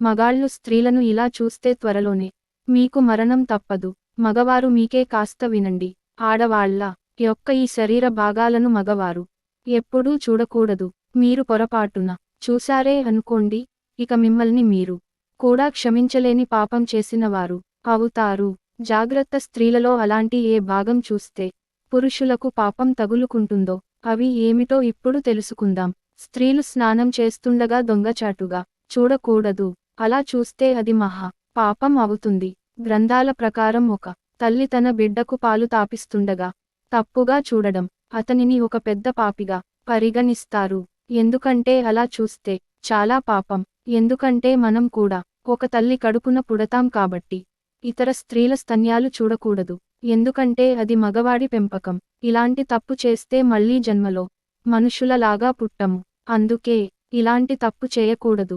మగాళ్ళు స్త్రీలను ఇలా చూస్తే త్వరలోనే. మీకు మరణం తప్పదు. మగవారు మీకే కాస్త వినండి. ఆడవాళ్ళ యొక్క ఈ శరీర భాగాలను మగవారు ఎప్పుడూ చూడకూడదు. మీరు పొరపాటున చూశారే అనుకోండి ఇక మిమ్మల్ని మీరు కూడా క్షమించలేని పాపం చేసినవారు అవుతారు. జాగ్రత్త స్త్రీలలో అలాంటి ఏ భాగం చూస్తే పురుషులకు పాపం తగులుకుంటుందో అవి ఏమిటో ఇప్పుడు తెలుసుకుందాం. స్త్రీలు స్నానం చేస్తుండగా దొంగచాటుగా చూడకూడదు. అలా చూస్తే అది మహా పాపం అవుతుంది. గ్రంథాల ప్రకారం ఒక తల్లి తన బిడ్డకు పాలు తాపిస్తుండగా తప్పుగా చూడడం అతనిని ఒక పెద్ద పాపిగా పరిగణిస్తారు. ఎందుకంటే అలా చూస్తే చాలా పాపం. ఎందుకంటే మనం కూడా ఒక తల్లి కడుపున పుడతాం కాబట్టి ఇతర స్త్రీల స్తన్యాలు చూడకూడదు. ఎందుకంటే అది మగవాడి పెంపకం. ఇలాంటి తప్పు చేస్తే మళ్ళీ జన్మలో మనుషులలాగా పుట్టము. అందుకే ఇలాంటి తప్పు చేయకూడదు.